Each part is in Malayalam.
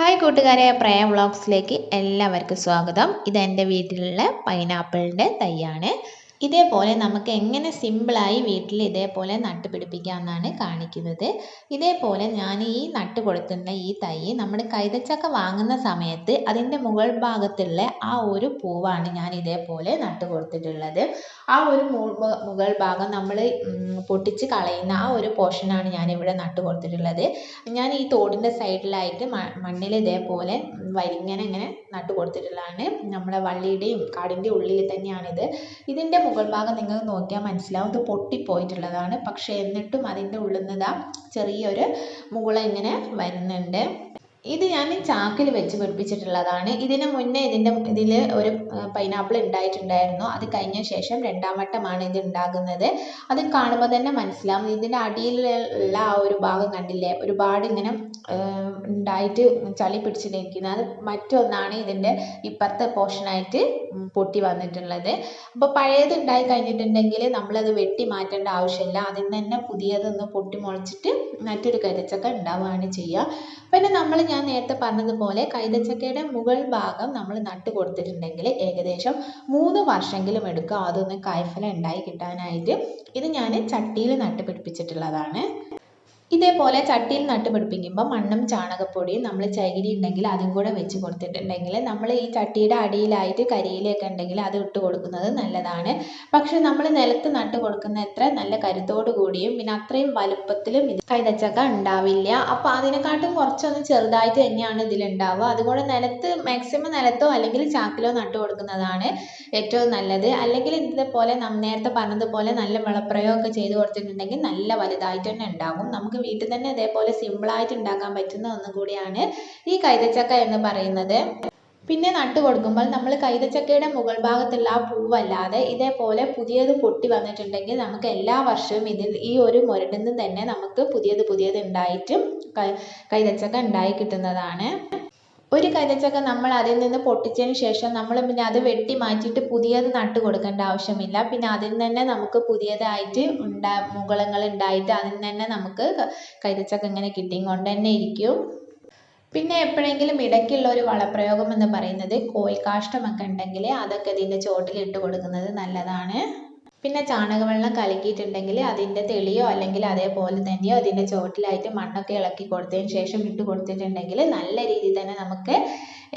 ഹായ് കൂട്ടുകാരെ പ്രയ വ്ളോഗ്സിലേക്ക് എല്ലാവർക്കും സ്വാഗതം. ഇത് എന്റെ വീട്ടിലുള്ള പൈനാപ്പിളിന്റെ തൈയാണ്. ഇതേപോലെ നമുക്ക് എങ്ങനെ സിമ്പിളായി വീട്ടിൽ ഇതേപോലെ നട്ട് പിടിപ്പിക്കാമെന്നാണ് കാണിക്കുന്നത്. ഇതേപോലെ ഞാൻ ഈ നട്ട് കൊടുക്കുന്ന ഈ തൈ നമ്മൾ കൈതച്ചക്ക വാങ്ങുന്ന സമയത്ത് അതിന്റെ മുകൾ ഭാഗത്തുള്ള ആ ഒരു പൂവാണ് ഞാൻ ഇതേപോലെ നട്ട് കൊടുത്തിട്ടുള്ളത്. ആ ഒരു മുകൾ ഭാഗം നമ്മൾ പൊട്ടിച്ച് കളയുന്ന ആ ഒരു പോർഷനാണ് ഞാൻ ഇവിടെ നട്ട് കൊടുത്തിട്ടുള്ളത്. ഞാൻ ഈ തോടിന്റെ സൈഡിലായിട്ട് മണ്ണിൽ ഇതേപോലെ വരിങ്ങനെ ഇങ്ങനെ നട്ട് കൊടുത്തിട്ടുള്ളതാണ്. നമ്മുടെ വള്ളിയുടെയും കാടിന്റെ ഉള്ളിൽ തന്നെയാണിത്. ഇതിന്റെ മുകൾ ഭാഗം നിങ്ങൾ നോക്കിയാൽ മനസ്സിലാവും. ഇത് പൊട്ടിപ്പോയിട്ടുള്ളതാണ്. പക്ഷേ എന്നിട്ടും അതിന്റെ ഉള്ളിൽ നിന്ന് ചെറിയൊരു മുകളിങ്ങനെ വരുന്നുണ്ട്. ഇത് ഞാൻ ചാക്കിൽ വെച്ച് പിടിപ്പിച്ചിട്ടുള്ളതാണ്. ഇതിന് മുന്നേ ഇതിന്റെ ഇതിൽ ഒരു പൈനാപ്പിൾ ഉണ്ടായിട്ടുണ്ടായിരുന്നു. അത് കഴിഞ്ഞ ശേഷം രണ്ടാം വട്ടമാണ് ഇത് ഉണ്ടാകുന്നത്. അത് കാണുമ്പോൾ തന്നെ മനസ്സിലാവും. ഇതിന്റെ അടിയിലുള്ള ആ ഒരു ഭാഗം കണ്ടില്ലേ? ഒരുപാട് ഇങ്ങനെ ഉണ്ടായിട്ട് ചളി പിടിച്ചിട്ടിരിക്കുന്നത് അത് മറ്റൊന്നാണ് ഇതിന്റെ ഇപ്പുറത്തെ പോർഷനായിട്ട് പൊട്ടി വന്നിട്ടുള്ളത്. അപ്പോൾ പഴയത് ഉണ്ടായി കഴിഞ്ഞിട്ടുണ്ടെങ്കിൽ നമ്മളത് വെട്ടി മാറ്റേണ്ട ആവശ്യമില്ല. അതിൽ നിന്ന് തന്നെ പുതിയതൊന്ന് പൊട്ടി മുളച്ചിട്ട് മറ്റൊരു കരിച്ചക്ക ഉണ്ടാവുകയാണ് ചെയ്യുക. പിന്നെ നമ്മൾ ഞാൻ നേരത്തെ പറഞ്ഞതുപോലെ കൈതച്ചക്കയുടെ മുകൾ ഭാഗം നമ്മൾ നട്ട് കൊടുത്തിട്ടുണ്ടെങ്കിൽ ഏകദേശം മൂന്ന് വർഷമെങ്കിലും എടുക്കുക. അതൊന്ന് കായ്ഫലം ഉണ്ടായി കിട്ടാനായിട്ട് ഇത് ഞാൻ ചട്ടിയിൽ നട്ട് പിടിപ്പിച്ചിട്ടുള്ളതാണ് ഇതേപോലെ ചട്ടിയിൽ നട്ട് പിടിപ്പിക്കുമ്പോൾ മണ്ണും ചാണകപ്പൊടിയും നമ്മൾ ചകിരി ഉണ്ടെങ്കിൽ അതും കൂടെ വെച്ച് കൊടുത്തിട്ടുണ്ടെങ്കിൽ നമ്മൾ ഈ ചട്ടിയുടെ അടിയിലായിട്ട് കരിയിലൊക്കെ ഉണ്ടെങ്കിൽ അത് ഇട്ട് കൊടുക്കുന്നത് നല്ലതാണ്. പക്ഷെ നമ്മൾ നിലത്ത് നട്ട് കൊടുക്കുന്ന എത്ര നല്ല കരുത്തോടു കൂടിയും പിന്നെ അത്രയും വലുപ്പത്തിലും ഇത് കൈതച്ചക്ക ഉണ്ടാവില്ല. അപ്പോൾ അതിനെക്കാട്ടും കുറച്ചൊന്ന് ചെറുതായിട്ട് തന്നെയാണ് ഇതിലുണ്ടാവുക. അതുകൊണ്ട് നിലത്ത് മാക്സിമം നിലത്തോ അല്ലെങ്കിൽ ചാക്കിലോ നട്ട് കൊടുക്കുന്നതാണ് ഏറ്റവും നല്ലത്. അല്ലെങ്കിൽ ഇതേപോലെ നേരത്തെ പറഞ്ഞതുപോലെ നല്ല വിളപ്രയോഗമൊക്കെ ചെയ്ത് കൊടുത്തിട്ടുണ്ടെങ്കിൽ നല്ല വലുതായിട്ട് തന്നെ ഉണ്ടാകും. നമുക്ക് വീട്ടിൽ തന്നെ ഇതേപോലെ സിമ്പിളായിട്ട് ഉണ്ടാക്കാൻ പറ്റുന്ന ഒന്നും കൂടിയാണ് ഈ കൈതച്ചക്ക എന്ന് പറയുന്നത്. പിന്നെ നട്ടു കൊടുക്കുമ്പോൾ നമ്മൾ കൈതച്ചക്കയുടെ മുകൾ ഭാഗത്തുള്ള ആ പൂവല്ലാതെ ഇതേപോലെ പുതിയത് പൊട്ടി വന്നിട്ടുണ്ടെങ്കിൽ നമുക്ക് എല്ലാ വർഷവും ഇതിൽ ഈ ഒരു മുരടിൽ നിന്ന് തന്നെ നമുക്ക് പുതിയത് പുതിയത് ഉണ്ടായിട്ടും കൈതച്ചക്ക ഉണ്ടായി കിട്ടുന്നതാണ്. ഒരു കരിച്ചക്ക നമ്മൾ അതിൽ നിന്ന് പൊട്ടിച്ചതിന് ശേഷം നമ്മൾ പിന്നെ അത് വെട്ടി മാറ്റിയിട്ട് പുതിയത് നട്ട് കൊടുക്കേണ്ട ആവശ്യമില്ല. പിന്നെ അതിൽ തന്നെ നമുക്ക് പുതിയതായിട്ട് ഉണ്ടാ മുകുളങ്ങൾ ഉണ്ടായിട്ട് അതിൽ തന്നെ നമുക്ക് കരിച്ചക്ക ഇങ്ങനെ കിട്ടിയും കൊണ്ട് തന്നെ ഇരിക്കും. പിന്നെ എപ്പോഴെങ്കിലും ഇടയ്ക്കുള്ള ഒരു വളപ്രയോഗം എന്ന് പറയുന്നത് കോഴിക്കാഷ്ടമൊക്കെ ഉണ്ടെങ്കിൽ അതൊക്കെ ഇതിന്റെ ചോട്ടിലിട്ട് കൊടുക്കുന്നത് നല്ലതാണ്. പിന്നെ ചാണകവെള്ളം കലക്കിയിട്ടുണ്ടെങ്കിൽ അതിന്റെ തെളിയോ അല്ലെങ്കിൽ അതേപോലെ തന്നെയോ അതിന്റെ ചുവട്ടിലായിട്ട് മണ്ണൊക്കെ ഇളക്കി കൊടുത്തതിന് ശേഷം ഇട്ട് കൊടുത്തിട്ടുണ്ടെങ്കിൽ നല്ല രീതിയിൽ തന്നെ നമുക്ക്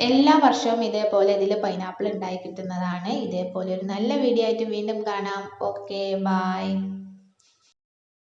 എല്ലാ വർഷവും ഇതേപോലെ ഇതിൽ പൈനാപ്പിൾ ഉണ്ടായി കിട്ടുന്നതാണ്. ഇതേപോലെ ഒരു നല്ല വീഡിയോ ആയിട്ട് വീണ്ടും കാണാം. Okay bye